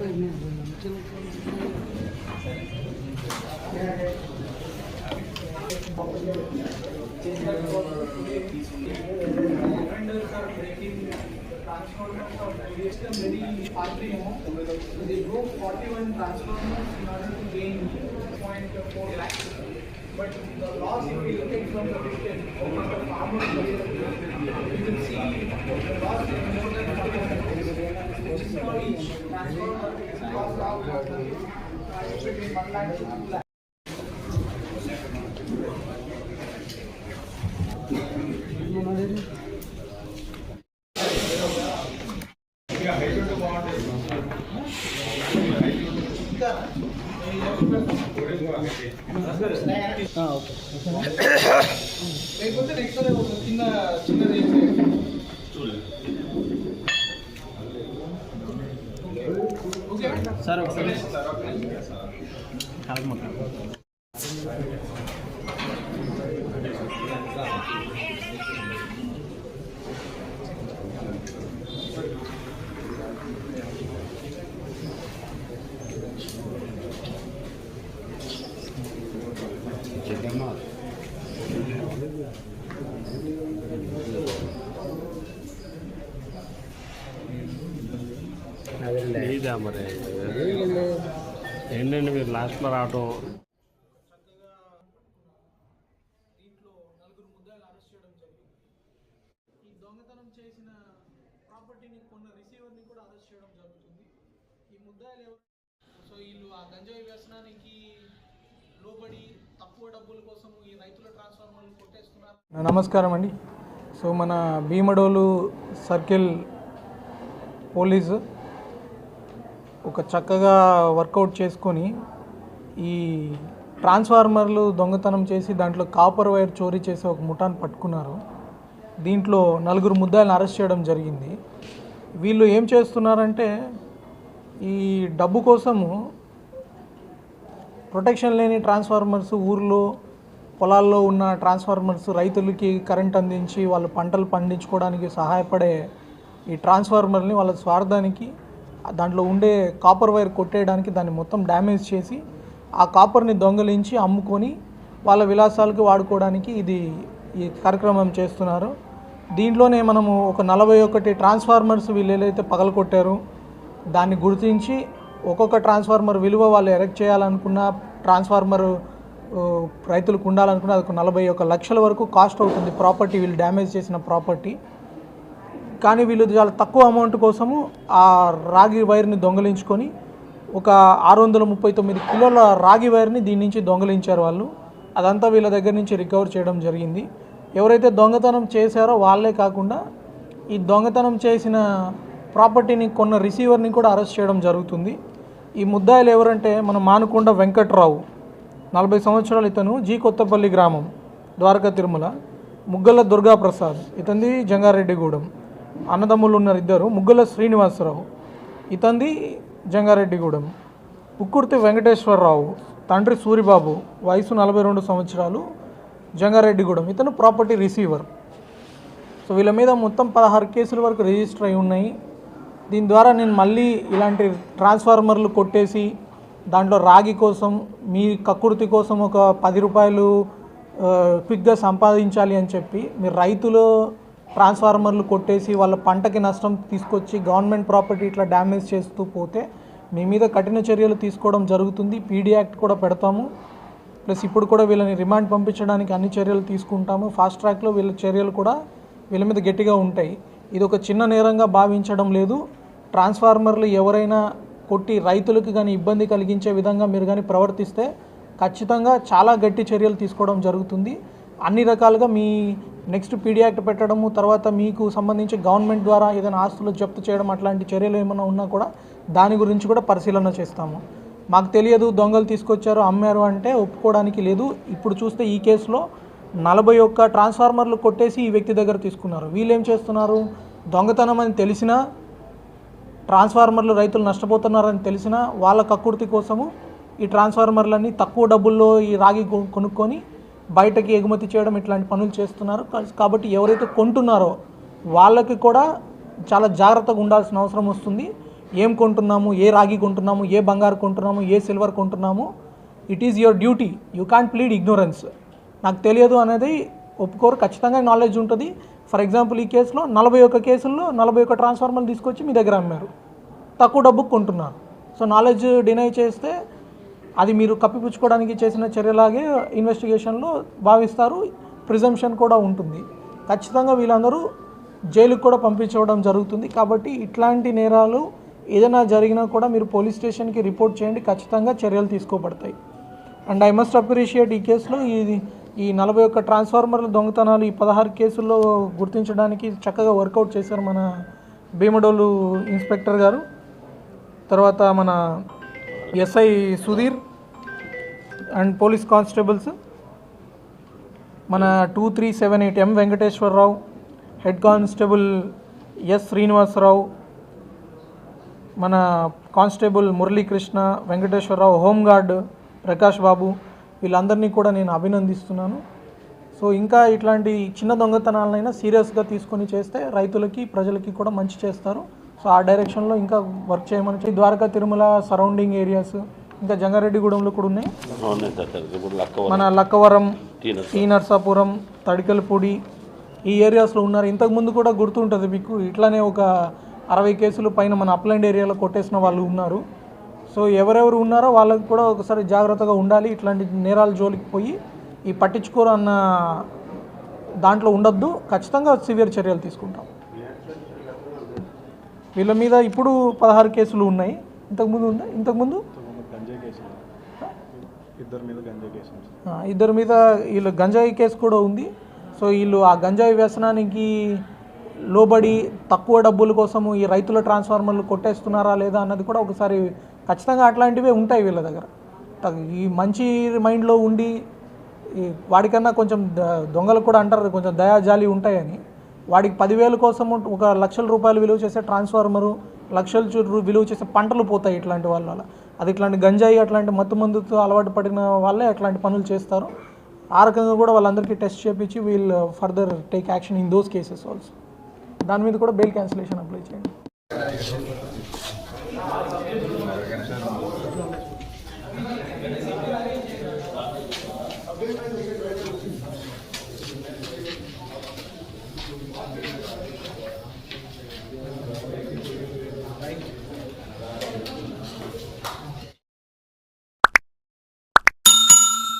Transformers of the system very hardly they broke 41 transformers in order to gain 0.4 lakhs. But the loss, if you look at from the distance, over the farmers, you will see the loss is more లేకపోతే next చిన్న చిన్నది okay sir ఒకసారి. ఇదా మరి. ఏంటండి మీరు లాస్ట్లో రావటం? చక్కగా దీంట్లో నలుగురు ముద్దాయిలు అరెస్ట్ చేయడం జరిగింది ఈ దొంగతనం చేసిన ప్రాపర్టీని కొన్న రిసీవర్ని కూడా అరెస్ట్ చేయడం జరుగుతుంది ఈ ముద్దాయిలు ఎవరు సో వీళ్ళు ఆ గంజాయి వ్యసనానికి లోబడి తక్కువ డబ్బుల కోసం ఈ రైతుల ట్రాన్స్ఫార్మర్లు కొట్టేస్తున్నారు. నమస్కారం అండి. సో మన భీమడోలు సర్కిల్ పోలీసు ఒక చక్కగా వర్కౌట్ చేసుకొని ఈ ట్రాన్స్ఫార్మర్లు దొంగతనం చేసి దాంట్లో కాపర్ వైర్ చోరీ చేసి ఒక ముఠాన్ని పట్టుకున్నారు. దీంట్లో నలుగురు ముద్దాయిలను అరెస్ట్ చేయడం జరిగింది. వీళ్ళు ఏం చేస్తున్నారంటే ఈ డబ్బు కోసము ప్రొటెక్షన్ లేని ట్రాన్స్ఫార్మర్స్ ఊర్లో పొలాల్లో ఉన్న ట్రాన్స్ఫార్మర్స్ రైతులకి కరెంట్ అందించి వాళ్ళు పంటలు పండించుకోవడానికి సహాయపడే ఈ ట్రాన్స్ఫార్మర్ని వాళ్ళ స్వార్థానికి దాంట్లో ఉండే కాపర్ వైర్ కొట్టేయడానికి దాన్ని మొత్తం డ్యామేజ్ చేసి ఆ కాపర్ని దొంగలించి అమ్ముకొని వాళ్ళ విలాసాలకు వాడుకోవడానికి ఇది ఈ కార్యక్రమం చేస్తున్నారు. దీంట్లోనే మనము ఒక నలభై ఒకటి ట్రాన్స్ఫార్మర్స్ వీళ్ళు ఏదైతే పగలకొట్టారు దాన్ని గుర్తించి ఒక్కొక్క ట్రాన్స్ఫార్మర్ విలువ వాళ్ళు ఎరెక్ట్ చేయాలనుకున్న ట్రాన్స్ఫార్మర్ రైతులకు ఉండాలనుకున్న అది ఒక నలభై ఒక లక్షల వరకు కాస్ట్ అవుతుంది. ప్రాపర్టీ వీళ్ళు డ్యామేజ్ చేసిన ప్రాపర్టీ కానీ వీళ్ళు చాలా తక్కువ అమౌంట్ కోసము ఆ రాగి వైర్ని దొంగలించుకొని ఒక ఆరు వందల ముప్పై తొమ్మిది కిలోల రాగి వైర్ని దీని నుంచి దొంగలించారు వాళ్ళు. అదంతా వీళ్ళ దగ్గర నుంచి రికవర్ చేయడం జరిగింది. ఎవరైతే దొంగతనం చేశారో వాళ్ళే కాకుండా ఈ దొంగతనం చేసిన ప్రాపర్టీని కొన్న రిసీవర్ని కూడా అరెస్ట్ చేయడం జరుగుతుంది. ఈ ముద్దాయిలు ఎవరంటే మన మానుకొండ వెంకట్రావు నలభై సంవత్సరాలు ఇతను జీ కొత్తపల్లి గ్రామం ద్వారకా తిరుమల ముగ్గల దుర్గాప్రసాద్ ఇతంది జంగారెడ్డిగూడెం. అన్నదమ్ములు ఉన్నారు ఇద్దరు ముగ్గుల శ్రీనివాసరావు ఇతంది జంగారెడ్డిగూడెం ఉక్కుర్తి వెంకటేశ్వరరావు తండ్రి సూరిబాబు వయసు నలభై రెండు సంవత్సరాలు జంగారెడ్డిగూడెం. ఇతను ప్రాపర్టీ రిసీవర్. సో వీళ్ళ మీద మొత్తం పదహారు కేసుల వరకు రిజిస్టర్ అయి ఉన్నాయి. దీని ద్వారా నేను మళ్ళీ ఇలాంటి ట్రాన్స్ఫార్మర్లు కొట్టేసి దాంట్లో రాగి కోసం మీ కక్కుర్తి కోసం ఒక పది రూపాయలు క్విక్గా సంపాదించాలి అని చెప్పి మీరు రైతులు ట్రాన్స్ఫార్మర్లు కొట్టేసి వాళ్ళ పంటకి నష్టం తీసుకొచ్చి గవర్నమెంట్ ప్రాపర్టీ ఇట్లా డ్యామేజ్ చేస్తూ పోతే మీ మీద కఠిన చర్యలు తీసుకోవడం జరుగుతుంది. పీడీ యాక్ట్ కూడా పెడతాము. ప్లస్ ఇప్పుడు కూడా వీళ్ళని రిమాండ్ పంపించడానికి అన్ని చర్యలు తీసుకుంటాము. ఫాస్ట్ ట్రాక్లో వీళ్ళ చర్యలు కూడా వీళ్ళ మీద గట్టిగా ఉంటాయి. ఇది ఒక చిన్న నేరంగా భావించడం లేదు. ట్రాన్స్ఫార్మర్లు ఎవరైనా కొట్టి రైతులకు కానీ ఇబ్బంది కలిగించే విధంగా మీరు కానీ ప్రవర్తిస్తే ఖచ్చితంగా చాలా గట్టి చర్యలు తీసుకోవడం జరుగుతుంది. అన్ని రకాలుగా మీ నెక్స్ట్ పీడీ యాక్ట్ పెట్టడము తర్వాత మీకు సంబంధించి గవర్నమెంట్ ద్వారా ఏదైనా ఆస్తులు జప్తు చేయడం అట్లాంటి చర్యలు ఏమైనా ఉన్నా కూడా దాని గురించి కూడా పరిశీలన చేస్తాము. మాకు తెలియదు దొంగలు తీసుకొచ్చారు అమ్మారు అంటే ఒప్పుకోవడానికి లేదు. ఇప్పుడు చూస్తే ఈ కేసులో నలభై ఒక్క ట్రాన్స్ఫార్మర్లు కొట్టేసి ఈ వ్యక్తి దగ్గర తీసుకున్నారు. వీళ్ళు ఏం చేస్తున్నారు? దొంగతనం అని తెలిసినా ట్రాన్స్ఫార్మర్లు రైతులు నష్టపోతున్నారని తెలిసినా వాళ్ళ కక్కుర్తి కోసము ఈ ట్రాన్స్ఫార్మర్లన్నీ తక్కువ డబ్బుల్లో ఈ రాగి కొ- కొనుక్కొని బయటకి ఎగుమతి చేయడం ఇట్లాంటి పనులు చేస్తున్నారు. కాబట్టి ఎవరైతే కొంటున్నారో వాళ్ళకి కూడా చాలా జాగ్రత్తగా ఉండాల్సిన అవసరం వస్తుంది. ఏం కొంటున్నాము ఏ రాగి కొంటున్నాము ఏ బంగారు కొంటున్నాము ఏ silver కొంటున్నాము it is your duty you can't plead ignorance నాకు తెలియదు అనేది ఒప్పుకోరు. ఖచ్చితంగా నాలెడ్జ్ ఉంటుంది. ఫర్ ఎగ్జాంపుల్ ఈ కేసులో నలభై ఒక్క కేసుల్లో నలభై ఒక్క ట్రాన్స్ఫార్మర్లు తీసుకొచ్చి మీ దగ్గర అమ్మారు. తక్కువ డబ్బుకు కొంటున్నారు. సో నాలెడ్జ్ డినై చేస్తే అది మీరు కప్పిపుచ్చుకోవడానికి చేసిన చర్యలాగే ఇన్వెస్టిగేషన్లో భావిస్తారు. ప్రిజంప్షన్ కూడా ఉంటుంది. ఖచ్చితంగా వీళ్ళందరూ జైలుకు కూడా పంపించడం జరుగుతుంది. కాబట్టి ఇట్లాంటి నేరాలు ఏదైనా జరిగినా కూడా మీరు పోలీస్ స్టేషన్కి రిపోర్ట్ చేయండి. ఖచ్చితంగా చర్యలు తీసుకోబడతాయి. అండ్ ఐ మస్ట్ అప్రిషియేట్ ఈ కేసులో ఇది ఈ నలభై ఒక్క ట్రాన్స్ఫార్మర్ల దొంగతనాలు ఈ పదహారు కేసుల్లో గుర్తించడానికి చక్కగా వర్కౌట్ చేశారు మన భీమడోలు ఇన్స్పెక్టర్ గారు. తర్వాత మన SI Sudheer and police constables మన two three seven eight M Venkateswararao head constable S Srinivasarao మన constable Muralikrishna Venkateswararao home guard Prakash Babu వీళ్ళందరినీ కూడా నేను అభినందిస్తున్నాను. సో ఇంకా ఇట్లాంటి చిన్న దొంగతనాలనైనా సీరియస్గా తీసుకొని చేస్తే రైతులకి ప్రజలకి కూడా మంచి చేస్తారు. సో ఆ డైరెక్షన్లో ఇంకా వర్క్ చేయమని చెప్పి ద్వారకా తిరుమల సరౌండింగ్ ఏరియాస్ ఇంకా జంగారెడ్డిగూడెంలో కూడా ఉన్నాయి. మన లక్కవరం టీ నర్సాపురం తడికలపూడి ఈ ఏరియాస్లో ఉన్నారు. ఇంతకుముందు కూడా గుర్తుంటుంది మీకు ఇట్లానే ఒక అరవై కేసులు పైన మన అప్లాండ్ ఏరియాలో కొట్టేసిన వాళ్ళు ఉన్నారు. సో ఎవరెవరు ఉన్నారో వాళ్ళకి కూడా ఒకసారి జాగ్రత్తగా ఉండాలి. ఇట్లాంటి నేరాల జోలికి పోయి ఈ పట్టించుకోరు అన్న దాంట్లో ఉండొద్దు. ఖచ్చితంగా సివియర్ చర్యలు తీసుకుంటాం. వీళ్ళ మీద ఇప్పుడు పదహారు కేసులు ఉన్నాయి. ఇంతకుముందు ఉందా? ఇంతకుముందు? గంజాయి కేసు ఇద్దరి మీద వీళ్ళు గంజాయి కేసు కూడా ఉంది. సో వీళ్ళు ఆ గంజాయి వ్యసనానికి లోబడి తక్కువ డబ్బుల కోసము ఈ రైతుల ట్రాన్స్ఫార్మర్లు కొట్టేస్తున్నారా లేదా అన్నది కూడా ఒకసారి ఖచ్చితంగా అట్లాంటివే ఉంటాయి వీళ్ళ దగ్గర. ఈ మంచి మైండ్లో ఉండి వాడికన్నా కొంచెం దొంగలు కూడా అంటారు కొంచెం దయాజాలి ఉంటాయని. వాడికి పదివేల కోసం ఒక లక్షల రూపాయలు విలువ చేసే ట్రాన్స్ఫార్మరు లక్షల విలువ చేసే పంటలు పోతాయి ఇట్లాంటి వాళ్ళ వల్ల. అది ఇట్లాంటి గంజాయి అట్లాంటి మత్తు మందుతో అలవాటు పడిన వాళ్ళే అట్లాంటి పనులు చేస్తారు. ఆ రకంగా కూడా వాళ్ళందరికీ టెస్ట్ చేపించి వీళ్ళు further take action in those cases also. దాని మీద కూడా బెయిల్ క్యాన్సిలేషన్ అప్లై చేయండి.